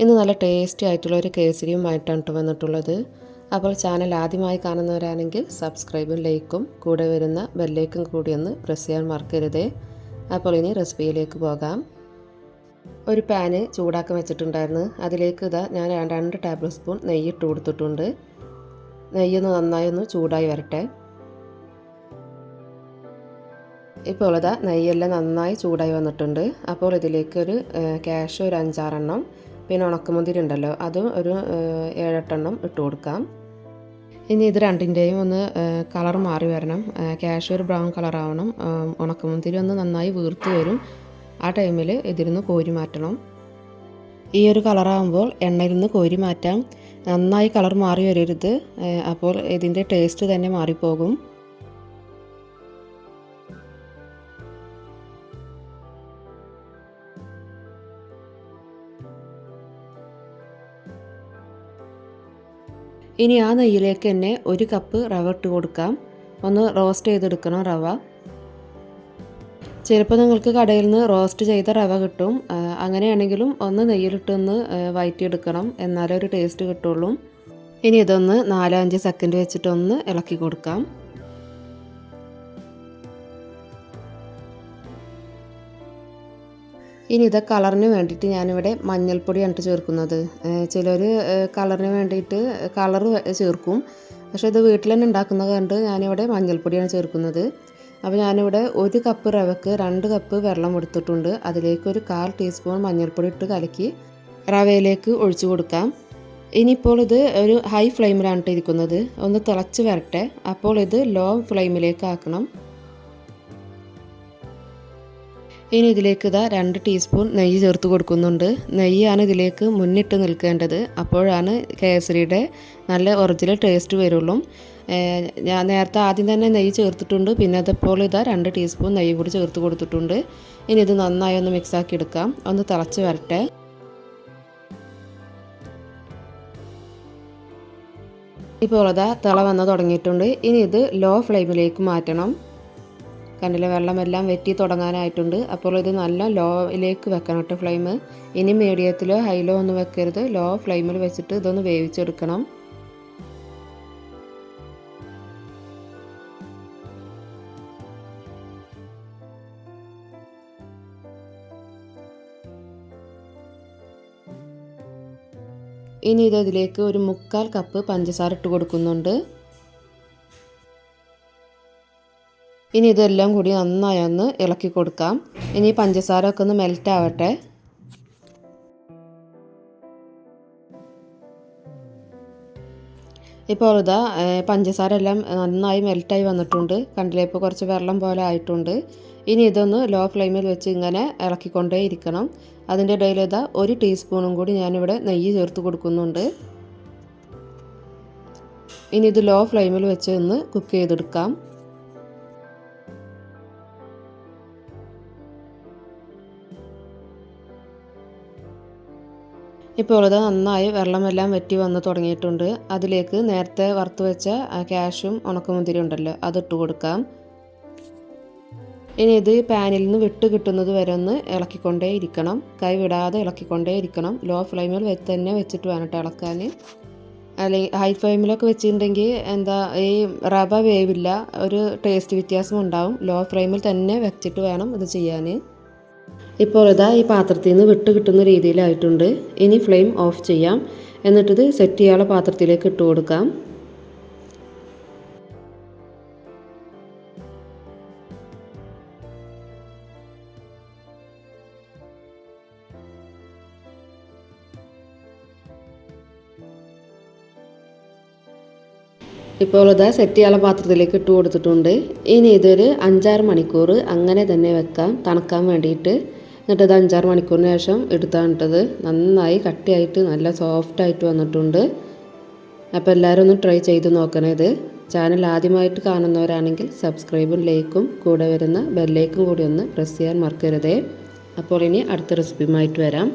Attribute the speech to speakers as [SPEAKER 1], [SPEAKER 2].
[SPEAKER 1] ഇന്ന് നല്ല ടേസ്റ്റി ആയിട്ടുള്ള ഒരു കേസരിയുമായിട്ടാണ് കേട്ടോ വന്നിട്ടുള്ളത്. അപ്പോൾ ചാനൽ ആദ്യമായി കാണുന്നവരാണെങ്കിൽ സബ്സ്ക്രൈബും ലൈക്കും കൂടെ വരുന്ന ബെല്ലേക്കും കൂടി ഒന്ന് പ്രസ് ചെയ്യാൻ മറക്കരുതേ. അപ്പോൾ ഇനി റെസിപ്പിയിലേക്ക് പോകാം. ഒരു പാന് ചൂടാക്കി വെച്ചിട്ടുണ്ടായിരുന്നു. അതിലേക്ക് ഇതാ ഞാൻ രണ്ട് ടേബിൾ സ്പൂൺ നെയ്യ് ഇട്ട് കൊടുത്തിട്ടുണ്ട് നെയ്യൊന്ന് നന്നായി ഒന്ന് ചൂടായി വരട്ടെ. ഇപ്പോൾ ഇതാ നെയ്യെല്ലാം നന്നായി ചൂടായി വന്നിട്ടുണ്ട്. അപ്പോൾ ഇതിലേക്ക് ഒരു ക്യാഷ് ഒരു അഞ്ചാറെണ്ണം പിന്നെ ഉണക്കമുന്തിരി ഉണ്ടല്ലോ അതും ഒരു ഏഴെട്ടെണ്ണം ഇട്ട് കൊടുക്കാം. ഇനി ഇത് രണ്ടിന്റെയും ഒന്ന് കളർ മാറി വരണം. ഒരു ബ്രൗൺ കളർ ആവണം ഉണക്കമുന്തിരി ഒന്ന് നന്നായി വീർത്ത് വരും. ആ ടൈമിൽ ഇതിരുന്ന് കോരി മാറ്റണം. ഈ ഒരു കളറാകുമ്പോൾ എണ്ണയിൽ നിന്ന് കോരി മാറ്റാം. നന്നായി കളർ മാറി വരരുത്. അപ്പോൾ ഇതിന്റെ ടേസ്റ്റ് തന്നെ മാറിപ്പോകും. ഇനി ആ നെയ്യിലേക്ക് തന്നെ ഒരു കപ്പ് റവ ഇട്ട് കൊടുക്കാം. ഒന്ന് റോസ്റ്റ് ചെയ്തെടുക്കണം റവ. ചിലപ്പോൾ നിങ്ങൾക്ക് കടയിൽ നിന്ന് റോസ്റ്റ് ചെയ്ത റവ കിട്ടും. അങ്ങനെയാണെങ്കിലും ഒന്ന് നെയ്യിലിട്ടൊന്ന് വയറ്റിയെടുക്കണം. എന്നാലേ ഒരു ടേസ്റ്റ് കിട്ടുള്ളൂ. ഇനി ഇതൊന്ന് നാലോ അഞ്ച് സെക്കൻഡ് വെച്ചിട്ടൊന്ന് ഇളക്കി കൊടുക്കാം. ഇനി ഇത് കളറിന് വേണ്ടിയിട്ട് ഞാനിവിടെ മഞ്ഞൾപ്പൊടിയാണ് ചേർക്കുന്നത്. ചിലർ കളറിന് വേണ്ടിയിട്ട് കളർ ചേർക്കും. പക്ഷേ ഇത് വീട്ടിൽ തന്നെ ഉണ്ടാക്കുന്നത് കണ്ട് ഞാനിവിടെ മഞ്ഞൾപ്പൊടിയാണ് ചേർക്കുന്നത്. അപ്പോൾ ഞാനിവിടെ ഒരു കപ്പ് റവക്ക് രണ്ട് കപ്പ് വെള്ളം എടുത്തിട്ടുണ്ട്. അതിലേക്ക് ഒരു കാൽ ടീസ്പൂൺ മഞ്ഞൾപ്പൊടി ഇട്ട് കലക്കി റവയിലേക്ക് ഒഴിച്ചു കൊടുക്കാം. ഇനിയിപ്പോൾ ഇത് ഒരു ഹൈ ഫ്ലെയിമിലാണ് ഇട്ടിരിക്കുന്നത്. ഒന്ന് തിളച്ച് വരട്ടെ. അപ്പോൾ ഇത് ലോ ഫ്ലെയിമിലേക്ക് ആക്കണം. ഇനി ഇതിലേക്ക് ഇതാ രണ്ട് ടീസ്പൂൺ നെയ്യ് ചേർത്ത് കൊടുക്കുന്നുണ്ട്. നെയ്യാണ് ഇതിലേക്ക് മുന്നിട്ട് നിൽക്കേണ്ടത്. അപ്പോഴാണ് കേസരിയുടെ നല്ല ഒറിജിനൽ ടേസ്റ്റ് വരുള്ളൂ. ഞാൻ നേരത്തെ ആദ്യം തന്നെ നെയ്യ് ചേർത്തിട്ടുണ്ട്. പിന്നെ അതപ്പോൾ ഇതാ രണ്ട് ടീസ്പൂൺ നെയ്യ് കൂടി ചേർത്ത് കൊടുത്തിട്ടുണ്ട്. ഇനി ഇത് നന്നായി ഒന്ന് മിക്സാക്കി എടുക്കാം. ഒന്ന് തിളച്ച് വരട്ടെ. ഇപ്പോൾ അതാ തിള വന്ന് തുടങ്ങിയിട്ടുണ്ട്. ഇനി ഇത് ലോ ഫ്ലെയിമിലേക്ക് മാറ്റണം. കണ്ടിലെ വെള്ളമെല്ലാം വെറ്റി തുടങ്ങാനായിട്ടുണ്ട്. അപ്പോൾ ഇത് നല്ല ലോയിലേക്ക് വെക്കണം കേട്ടോ ഫ്ലെയിം ഇനി മീഡിയത്തിലോ ഹൈലോ ഒന്നും വെക്കരുത്. ലോ ഫ്ലെയിമിൽ വെച്ചിട്ട് ഇതൊന്ന് വേവിച്ചെടുക്കണം. ഇനി ഇത് ഇതിലേക്ക് ഒരു മുക്കാൽ കപ്പ് പഞ്ചസാര ഇട്ട് കൊടുക്കുന്നുണ്ട്. ഇനി ഇതെല്ലാം കൂടി നന്നായി ഒന്ന് ഇളക്കി കൊടുക്കാം. ഇനി പഞ്ചസാര ഒക്കെ ഒന്ന് മെൽറ്റ് ആവട്ടെ. ഇപ്പോൾ ഇതാ പഞ്ചസാര എല്ലാം നന്നായി മെൽറ്റായി വന്നിട്ടുണ്ട്. കണ്ടില്ലേ ഇപ്പോൾ കുറച്ച് വെള്ളം പോലെ ആയിട്ടുണ്ട്. ഇനി ഇതൊന്ന് ലോ ഫ്ലെയിമിൽ വെച്ച് ഇങ്ങനെ ഇളക്കിക്കൊണ്ടേ ഇരിക്കണം. അതിന്റെ ഇടയിൽ ഇതാ ഒരു ടീസ്പൂണും കൂടി ഞാനിവിടെ നെയ്യ് ചേർത്ത് കൊടുക്കുന്നുണ്ട്. ഇനി ഇത് ലോ ഫ്ലെയിമിൽ വെച്ച് ഒന്ന് കുക്ക് ചെയ്തെടുക്കാം. ഇപ്പോൾ ഇത് നന്നായി വെള്ളമെല്ലാം വെറ്റി വന്ന് തുടങ്ങിയിട്ടുണ്ട്. അതിലേക്ക് നേരത്തെ വറുത്ത് വെച്ച ക്യാഷും ഉണക്കമുന്തിരി ഉണ്ടല്ലോ അതിട്ട് കൊടുക്കാം. ഇനി ഇത് പാനിൽ നിന്ന് വിട്ട് കിട്ടുന്നത് വരെ ഒന്ന് ഇളക്കിക്കൊണ്ടേ ഇരിക്കണം. കൈ വിടാതെ ഇളക്കിക്കൊണ്ടേ ഇരിക്കണം. ലോ ഫ്ലെയിമിൽ വെച്ച് തന്നെ വെച്ചിട്ട് വേണം ഇളക്കാൻ അല്ലെങ്കിൽ ഹൈ ഫ്ലെയിമിലൊക്കെ വെച്ചിട്ടുണ്ടെങ്കിൽ എന്താ ഈ റവ വേവില്ല ഒരു ടേസ്റ്റ് വ്യത്യാസം ഉണ്ടാവും. ലോ ഫ്ലെയിമിൽ തന്നെ വെച്ചിട്ട് വേണം ഇത് ചെയ്യാൻ. ഇപ്പോൾ ഇതാ ഈ പാത്രത്തിൽ നിന്ന് വിട്ട് കിട്ടുന്ന രീതിയിലായിട്ടുണ്ട്. ഇനി ഫ്ലെയിം ഓഫ് ചെയ്യാം. എന്നിട്ടിത് സെറ്റ് ചെയ്യാനുള്ള പാത്രത്തിലേക്ക് ഇട്ട് കൊടുക്കാം. ഇപ്പോൾ ഇത് സെറ്റ് ചെയ്യാനുള്ള പാത്രത്തിലേക്ക് ഇട്ട് കൊടുത്തിട്ടുണ്ട്. ഇനി ഇതൊരു അഞ്ചാറ് മണിക്കൂർ അങ്ങനെ തന്നെ വെക്കാം. തണുക്കാൻ വേണ്ടിയിട്ട്. എന്നിട്ട് അത് അഞ്ചാറ് മണിക്കൂറിന് ശേഷം എടുത്താണിട്ടത് നന്നായി കട്ടിയായിട്ട് നല്ല സോഫ്റ്റായിട്ട് വന്നിട്ടുണ്ട്. അപ്പോൾ എല്ലാവരും ഒന്ന് ട്രൈ ചെയ്ത് നോക്കണേ ഇത്. ചാനൽ ആദ്യമായിട്ട് കാണുന്നവരാണെങ്കിൽ സബ്സ്ക്രൈബും ലൈക്കും കൂടെ വരുന്ന ബെല്ലേക്കും കൂടി ഒന്ന് പ്രസ് ചെയ്യാൻ മറക്കരുതേ. അപ്പോൾ ഇനി അടുത്ത റെസിപ്പിയുമായിട്ട് വരാം.